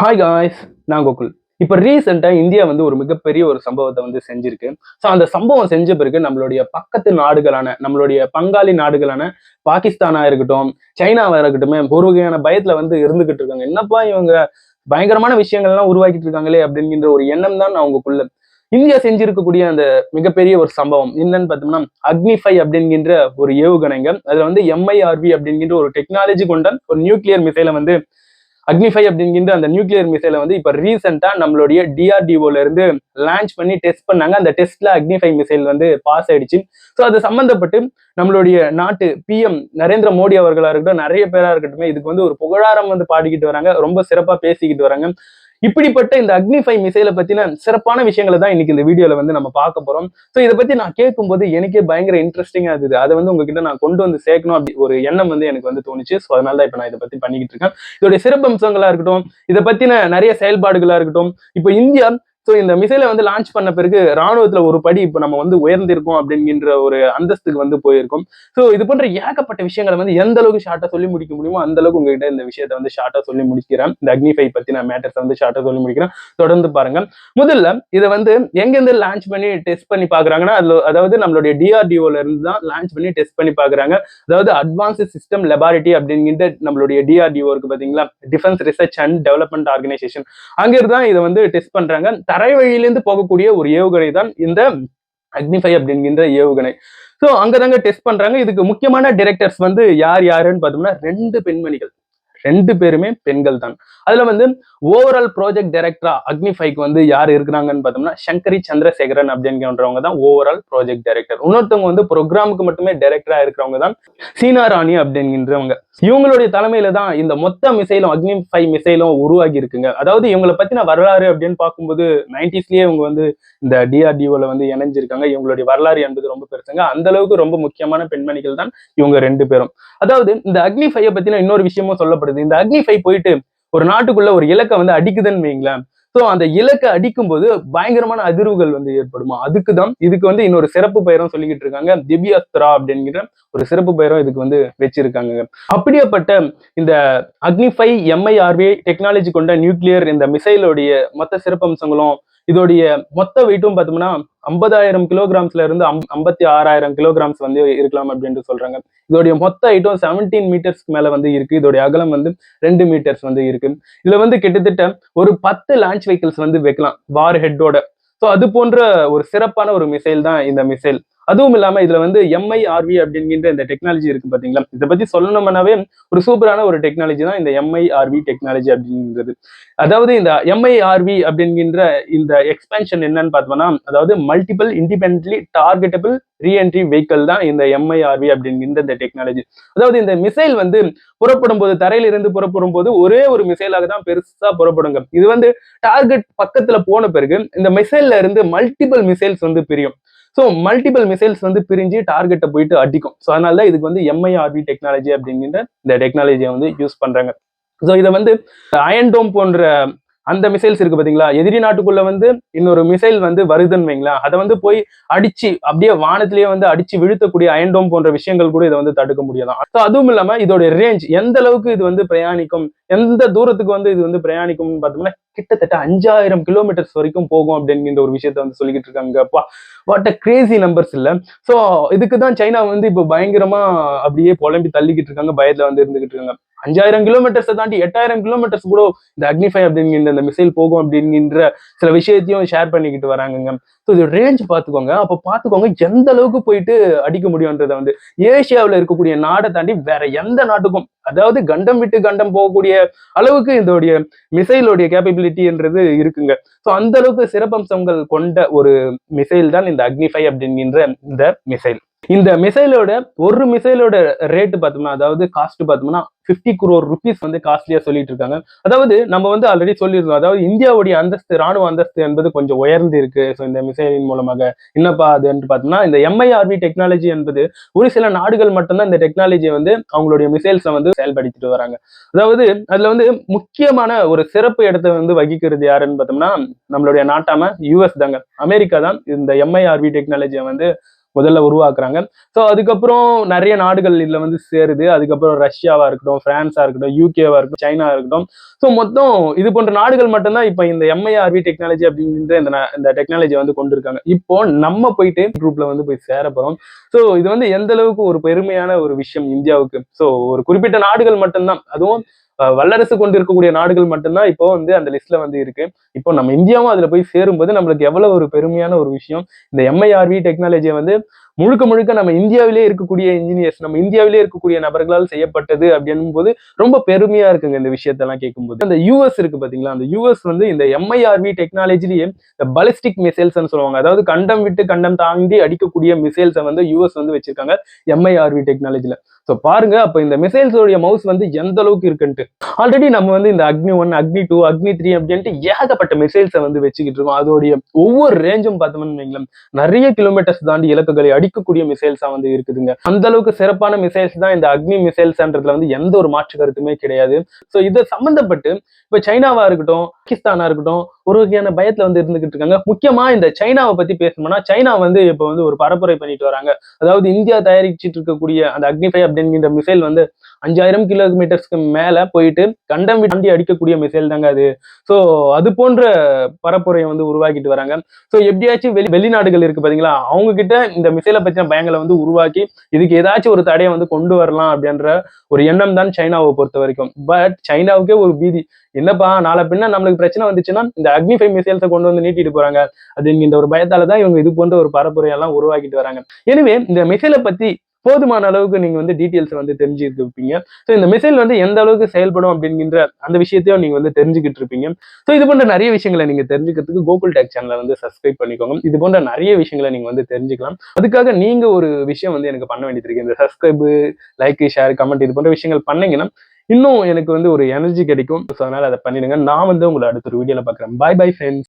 Hi guys நான் கோகுல். இப்போ ரீசெண்டாக இந்தியா வந்து ஒரு மிகப்பெரிய ஒரு சம்பவத்தை வந்து செஞ்சிருக்கு. ஸோ அந்த சம்பவம் செஞ்ச பிறகு நம்மளுடைய பக்கத்து நாடுகளான நம்மளுடைய பங்காளி நாடுகளான பாகிஸ்தானா இருக்கட்டும் சைனாவா இருக்கட்டும் ஒரு வகையான பயத்துல வந்து இருந்துகிட்டு இருக்காங்க. என்னப்பா இவங்க பயங்கரமான விஷயங்கள்லாம் உருவாக்கிட்டு இருக்காங்களே அப்படிங்கிற ஒரு எண்ணம் தான் அவங்களுக்குள்ள இந்தியா செஞ்சிருக்கக்கூடிய அந்த மிகப்பெரிய ஒரு சம்பவம் என்னன்னு பார்த்தோம்னா அக்னிஃபை அப்படிங்கிற ஒரு ஏவுகணைங்க. அதுல வந்து எம்ஐஆர்வி அப்படிங்கிற ஒரு டெக்னாலஜி கொண்ட ஒரு நியூக்ளியர் மிசைலை வந்து அக்னிஃபை அப்படிங்கிற அந்த நியூக்ளியர் மிசைலை வந்து இப்போ ரீசெண்டாக நம்மளுடைய டிஆர்டிஓல இருந்து லான்ச் பண்ணி டெஸ்ட் பண்ணாங்க. அந்த டெஸ்ட்ல அக்னிஃபை மிசைல் வந்து பாஸ் ஆயிடுச்சு. ஸோ அது சம்மந்தப்பட்டு நம்மளுடைய நாட்டு பிஎம் நரேந்திர மோடி அவர்களா இருக்கட்டும் நிறைய பேரா இருக்கட்டும் இதுக்கு வந்து ஒரு புகழாரம் வந்து பாடிக்கிட்டு வராங்க. ரொம்ப சிறப்பா பேசிக்கிட்டு வராங்க. இப்படிப்பட்ட இந்த அக்னிஃபை மிசைலை பத்தின சிறப்பான விஷயங்களை தான் இன்னைக்கு இந்த வீடியோல வந்து நம்ம பார்க்க போறோம். ஸோ இதை பத்தி நான் கேட்கும்போது எனக்கே பயங்கர இன்ட்ரெஸ்டிங்கா இருந்தது. அதை வந்து உங்ககிட்ட நான் கொண்டு வந்து சேர்க்கணும் அப்படி ஒரு எண்ணம் வந்து எனக்கு வந்து தோணுச்சு. ஸோ அதனால தான் இப்போ நான் இதை பத்தி பண்ணிக்கிட்டு இருக்கேன். இதோடைய சிறப்பம்சங்களா இருக்கட்டும் இதை பத்தின நிறைய செயல்பாடுகளா இருக்கட்டும் இப்போ இந்தியா ஸோ இந்த மிசைலை வந்து லான்ச் பண்ண பிறகு ராணுவத்துல ஒரு படி இப்போ நம்ம வந்து உயர்ந்திருக்கோம் அப்படிங்கிற ஒரு அந்தஸ்துக்கு வந்து போயிருக்கோம். ஸோ இது போன்ற ஏகப்பட்ட விஷயங்களை வந்து எந்த அளவுக்கு ஷார்ட்டாக சொல்லி முடிக்க முடியுமோ அந்த அளவுக்கு உங்ககிட்ட இந்த விஷயத்தை வந்து ஷார்ட்டாக சொல்லி முடிக்கிறேன். இந்த அக்னிஃபை பத்தின மேட்டர்ஸ் வந்து ஷார்ட்டாக சொல்லி முடிக்கிறேன். தொடர்ந்து பாருங்க. முதல்ல இதை வந்து எங்கேருந்து லான்ச் பண்ணி டெஸ்ட் பண்ணி பாக்குறாங்கன்னா அதில் அதாவது நம்மளுடைய டிஆர்டிஓல இருந்து தான் லான்ச் பண்ணி டெஸ்ட் பண்ணி பாக்குறாங்க. அதாவது அட்வான்ஸ் சிஸ்டம் லெபாரிட்டி அப்படிங்கிற நம்மளுடைய டிஆர்டிஓ இருக்கு பாத்தீங்களா? Defence research and development organisation அங்கிருந்து தான் இதை வந்து டெஸ்ட் பண்றாங்க. தரை வழியிலேருந்து போகக்கூடிய ஒரு ஏவுகணை தான் இந்த அக்னிஃபை அப்படிங்கிற ஏவுகணை. ஸோ அங்கதாங்க டெஸ்ட் பண்றாங்க. இதுக்கு முக்கியமான டிரெக்டர்ஸ் வந்து யார் யாருன்னு பார்த்தோம்னா ரெண்டு பெண்மணிகள். ரெண்டு பேருமே பெண்கள் தான் அதுல வந்து ஓவரால் ப்ராஜெக்ட் டைரக்டரா அக்னிஃபைக்கு வந்து யார் இருக்கிறாங்கன்னு பார்த்தோம்னா சங்கரி சந்திரசேகரன் அப்படிங்கிறவங்க தான் ஓவரால் ப்ராஜெக்ட் டைரக்டர் இன்னொருத்தவங்க வந்து ப்ரோக்ராமுக்கு மட்டுமே டைரக்டரா இருக்கிறவங்க தான் சீனா ராணி அப்படிங்கிறவங்க. இவங்களுடைய தலைமையில தான் இந்த மொத்த மிசைலும் அக்னிஃபை மிசைலும் உருவாகி இருக்குங்க. அதாவது இவங்களை பத்தின வரலாறு அப்படின்னு பார்க்கும்போது நைன்டிஸ்லயே இவங்க வந்து இந்த டிஆர்டிஓல வந்து இணைஞ்சிருக்காங்க. இவங்களுடைய வரலாறு என்பது ரொம்ப பெருசுங்க. அந்த அளவுக்கு ரொம்ப முக்கியமான பெண்மணிகள் தான் இவங்க ரெண்டு பேரும். அதாவது இந்த அக்னிஃபையை பத்தின இன்னொரு விஷயமும் சொல்லப்படுது. இந்த அக்னிஃபை போயிட்டு ஒரு நாட்டுக்குள்ள ஒரு இலக்கை வந்து அடிக்குதுன்னு வைங்களேன் ஸோ அந்த இலக்கை அடிக்கும்போது பயங்கரமான அதிர்வுகள் வந்து ஏற்படுமா? அதுக்கு தான் இதுக்கு வந்து இன்னொரு சிறப்பு பெயரும் சொல்லிக்கிட்டு இருக்காங்க. திவ்யாஸ்திரா அப்படிங்கிற ஒரு சிறப்பு பெயரும் இதுக்கு வந்து வச்சிருக்காங்க. அப்படியேப்பட்ட இந்த அக்னிஃபை எம்ஐஆர்வி டெக்னாலஜி கொண்ட நியூக்ளியர் இந்த மிசைலோடைய மொத்த சிறப்பம்சங்களும் இதோடைய மொத்த வெயிட்டும் பார்த்தோம்னா ஐம்பதாயிரம் கிலோகிராம்ஸ்ல இருந்து ஐம்பத்தி ஆறாயிரம் கிலோகிராம்ஸ் வந்து இருக்கலாம் அப்படின்ட்டு சொல்றாங்க. இதோடைய மொத்த ஐட்டம் செவன்டீன் மீட்டர்ஸ்க்கு மேல வந்து இருக்கு. இதோடைய அகலம் வந்து ரெண்டு மீட்டர்ஸ் வந்து இருக்கு. இதுல வந்து கிட்டத்தட்ட ஒரு பத்து லான்ச் வெஹிக்கிள்ஸ் வந்து வைக்கலாம். வார் ஹெட்டோட ஸோ அது போன்ற ஒரு சிறப்பான ஒரு மிசைல் தான் இந்த மிசைல் அதுவும் இல்லாம இதுல வந்து எம்ஐஆர்வி அப்படிங்கிற இந்த டெக்னாலஜி இருக்கு பாத்தீங்களா? இதை பத்தி சொல்லணும்னாவே ஒரு சூப்பரான ஒரு டெக்னாலஜி தான் இந்த எம்ஐஆர்வி டெக்னாலஜி அப்படிங்கிறது. அதாவது இந்த எம்ஐஆர்வி அப்படிங்கிற இந்த எக்ஸ்பென்ஷன் என்னன்னு பார்த்தோம்னா அதாவது multiple independently targetable reentry vehicle தான் இந்த எம்ஐஆர்வி அப்படிங்கிற இந்த டெக்னாலஜி அதாவது இந்த மிசைல் வந்து புறப்படும் போது தரையில இருந்து புறப்படும் போது ஒரே ஒரு மிசைலாக தான் பெருசா புறப்படுங்க. இது வந்து டார்கெட் பக்கத்துல போன பிறகு இந்த மிசைல்ல இருந்து மல்டிபிள் மிசைல்ஸ் வந்து பிரியும். ஸோ மல்டிபிள் மிசைல்ஸ் வந்து பிரிஞ்சு டார்கெட்டை போயிட்டு அடிக்கும். ஸோ அதனால தான் இதுக்கு வந்து எம்ஐஆர்வி டெக்னாலஜி அப்படிங்கிற இந்த டெக்னாலஜியை வந்து யூஸ் பண்ணுறாங்க ஸோ இதை வந்து அயன்டோம் போன்ற அந்த மிசைல்ஸ் இருக்கு பாத்தீங்களா? எதிரி நாட்டுக்குள்ள வந்து இன்னொரு மிசைல் வந்து வருதுன்னு வைங்களேன். அதை வந்து போய் அடிச்சு அப்படியே வானத்திலேயே வந்து அடிச்சு வீழ்த்தக்கூடிய அயன்டோம் போன்ற விஷயங்கள் கூட இதை வந்து தடுக்க முடியாதான் ஸோ அதுவும் இல்லாம இதோட ரேஞ்ச் எந்த அளவுக்கு இது வந்து பிரயாணிக்கும் எந்த தூரத்துக்கு வந்து இது வந்து பிரயாணிக்கும்னு பார்த்தோம்னா கிட்டத்தட்ட அஞ்சாயிரம் கிலோமீட்டர்ஸ் வரைக்கும் போகும் அப்படிங்கிற ஒரு விஷயத்த வந்து சொல்லிக்கிட்டு இருக்காங்க. அப்பா வாட் அ கிரேசி நம்பர்ஸ் இல்ல. ஸோ இதுக்கு தான் சைனா வந்து இப்போ பயங்கரமா அப்படியே புலம்பி தள்ளிக்கிட்டு இருக்காங்க பயத்துல வந்து இருந்துகிட்டு இருக்காங்க. அஞ்சாயிரம் கிலோமீட்டர்ஸை தாண்டி எட்டாயிரம் கிலோமீட்டர்ஸ் கூட இந்த அக்னிஃபை அப்படிங்கிற இந்த மிசைல் போகும் அப்படிங்கிற சில விஷயத்தையும் ஷேர் பண்ணிக்கிட்டு வராங்கங்க. ஸோ இது ரேஞ்ச் பார்த்துக்கோங்க. அப்போ பார்த்துக்கோங்க எந்த அளவுக்கு போயிட்டு அடிக்க முடியுன்றத வந்து ஏசியாவில் இருக்கக்கூடிய நாடை தாண்டி வேற எந்த நாட்டுக்கும் அதாவது கண்டம் விட்டு கண்டம் போகக்கூடிய அளவுக்கு இதோடைய மிசைலோடைய கேப்பபிலிட்டின்றது இருக்குங்க. ஸோ அந்த அளவுக்கு சிறப்பம்சங்கள் கொண்ட ஒரு மிசைல் தான் இந்த அக்னிஃபை அப்படிங்கிற இந்த மிசைல் இந்த மிசைலோட ஒரு மிசைலோட ரேட்டு பார்த்தோம்னா அதாவது காஸ்ட் பார்த்தோம்னா ஃபிஃப்டி குரோர் ருபீஸ் வந்து காஸ்ட்லியா சொல்லிட்டு இருக்காங்க அதாவது நம்ம வந்து ஆல்ரெடி சொல்லியிருந்தோம். அதாவது இந்தியாவுடைய அந்தஸ்து ராணுவ அந்தஸ்து என்பது கொஞ்சம் உயர்ந்து இருக்கு ஸோ இந்த மிசைலின் மூலமாக என்னப்பா அது என்று பார்த்தோம்னா இந்த எம்ஐஆர்வி டெக்னாலஜி என்பது ஒரு சில நாடுகள் மட்டும்தான் இந்த டெக்னாலஜியை வந்து அவங்களுடைய மிசைல்ஸை வந்து செயல்படுத்திட்டு வராங்க. அதாவது அதுல வந்து முக்கியமான ஒரு சிறப்பு இடத்தை வந்து வகிக்கிறது யாருன்னு பார்த்தோம்னா நம்மளுடைய நாட்டாம யூஎஸ் தாங்க. அமெரிக்கா தான் இந்த எம்ஐஆர்வி டெக்னாலஜியை வந்து முதல்ல உருவாக்குறாங்க. ஸோ அதுக்கப்புறம் நிறைய நாடுகள் இதில் வந்து சேருது. அதுக்கப்புறம் ரஷ்யாவாக இருக்கட்டும் ஃப்ரான்ஸாக இருக்கட்டும் யூகேவாக இருக்கட்டும் சைனா இருக்கட்டும். ஸோ மொத்தம் இது போன்ற நாடுகள் மட்டும்தான் இப்போ இந்த எம்ஐஆர்வி டெக்னாலஜி அப்படின்ற இந்த இந்த டெக்னாலஜி வந்து கொண்டு இருக்காங்க இப்போ நம்ம போயிட்டு குரூப்ல வந்து போய் சேர போகிறோம் ஸோ இது வந்து எந்த அளவுக்கு ஒரு பெருமையான ஒரு விஷயம் இந்தியாவுக்கு. ஸோ ஒரு குறிப்பிட்ட நாடுகள் மட்டும்தான். அதுவும் வல்லரசு கொண்டு இருக்கக்கூடிய நாடுகள் மட்டும்தான் இப்போ வந்து அந்த லிஸ்ட்ல வந்து இருக்கு. இப்போ நம்ம இந்தியாவும் அதுல போய் சேரும்போது நம்மளுக்கு எவ்வளவு ஒரு பெருமையான ஒரு விஷயம். இந்த எம்ஐஆர்வி டெக்னாலஜியை வந்து முழுக்க முழுக்க நம்ம இந்தியாவிலே இருக்கக்கூடிய இன்ஜினியர்ஸ் நம்ம இந்தியாவிலே இருக்கக்கூடிய நபர்களால் செய்யப்பட்டது அப்படின்னும் போது ரொம்ப பெருமையா இருக்குங்க இந்த விஷயத்தெல்லாம் கேட்கும்போது. அந்த யூஎஸ் இருக்கு பாத்தீங்களா அந்த யூஎஸ் வந்து இந்த எம்ஐஆர்வி டெக்னாலஜிலேயே இந்த பலிஸ்டிக் மிசைல்ஸ்னு சொல்லுவாங்க. அதாவது கண்டம் விட்டு கண்டம் தாண்டி அடிக்கக்கூடிய மிசைல்ஸை வந்து யூஎஸ் வந்து வச்சிருக்காங்க எம்ஐஆர்வி டெக்னாலஜில ஸோ பாருங்க அப்ப இந்த மிசைல்ஸோடைய மவுஸ் வந்து எந்த அளவுக்கு இருக்குன்ட்டு. ஆல்ரெடி நம்ம வந்து இந்த அக்னி ஒன் அக்னி டூ அக்னி த்ரீ அப்படின்ட்டு ஏகப்பட்ட மிசைல்ஸை வந்து வச்சுக்கிட்டு இருக்கோம். அதோடைய ஒவ்வொரு ரேஞ்சும் பார்த்தோம்னு வைங்களேன் நிறைய கிலோமீட்டர்ஸ் தாண்டி இலக்குகளை அடிக்கக்கூடிய மிசைல்ஸா வந்து இருக்குதுங்க. அந்த அளவுக்கு சிறப்பான மிசைல்ஸ் தான் இந்த அக்னி மிசைல்ஸ்ன்றதுல வந்து எந்த ஒரு மாற்று கருத்துமே கிடையாது. ஸோ இதை சம்பந்தப்பட்டு இப்ப சைனாவா இருக்கட்டும் பாகிஸ்தானா இருக்கட்டும் ஒரு வகையான பயத்துல வந்து இருந்துகிட்டு இருக்காங்க. முக்கியமா இந்த சைனாவை பத்தி பேசணும்னா சைனா வந்து இப்போ வந்து ஒரு பரப்புரை பண்ணிட்டு வராங்க. அதாவது இந்தியா தயாரிச்சுட்டு இருக்கக்கூடிய அந்த அக்னிஃபை அப்படிங்கிற மிசைல் வந்து அஞ்சாயிரம் கிலோமீட்டர்ஸ்க்கு மேல போயிட்டு கண்டம் தாண்டி அடிக்கக்கூடிய மிசைல் தாங்க அது. ஸோ அது போன்ற பரப்புரையை வந்து உருவாக்கிட்டு வராங்க. ஸோ எப்படியாச்சும் வெளி வெளிநாடுகள் இருக்கு பாத்தீங்களா அவங்க கிட்ட இந்த மிசைலை பத்தின பயங்களை வந்து உருவாக்கி இதுக்கு ஏதாச்சும் ஒரு தடையை வந்து கொண்டு வரலாம் அப்படின்ற ஒரு எண்ணம் தான் சைனாவை பொறுத்த வரைக்கும். பட் சைனாவுக்கே ஒரு பீதி. என்னப்பா நாளை பின்ன நம்மளுக்கு பிரச்சனை வந்துச்சுன்னா இந்த அக்னிஃபை மிசைல்ஸை கொண்டு வந்து நீட்டிட்டு போறாங்க. அப்படிங்கிற ஒரு பயத்தால தான் இவங்க இது போன்ற ஒரு பரப்புரையெல்லாம் உருவாக்கிட்டு வராங்க. எனவே இந்த மிசைலை பத்தி போதுமான அளவுக்கு நீங்க வந்து டீட்டெயில்ஸ் வந்து தெரிஞ்சுக்கிட்டு இருப்பீங்க. ஸோ இந்த மிசைல் வந்து எந்த அளவுக்கு செயல்படும் அப்படிங்கிற அந்த விஷயத்தையும் நீங்க வந்து தெரிஞ்சுக்கிட்டு இருப்பீங்க. ஸோ இது போன்ற நிறைய விஷயங்களை நீங்க தெரிஞ்சுக்கிறதுக்கு கோகுல் டெக் சேனலை வந்து சப்ஸ்கிரைப் பண்ணிக்கோங்க. இது போன்ற நிறைய விஷயங்களை நீங்க வந்து தெரிஞ்சுக்கலாம். அதுக்காக நீங்க ஒரு விஷயம் வந்து எனக்கு பண்ண வேண்டியது இருக்கு. இந்த சப்ஸ்கிரைப் லைக் ஷேர் கமெண்ட் இது போன்ற விஷயங்கள் பண்ணீங்கன்னா இன்னும் எனக்கு வந்து ஒரு எனர்ஜி கிடைக்கும். ஸோ அதனால அதை பண்ணிடுங்க. நான் வந்து உங்களை அடுத்த ஒரு வீடியோவில் பார்க்குறேன். By bye friends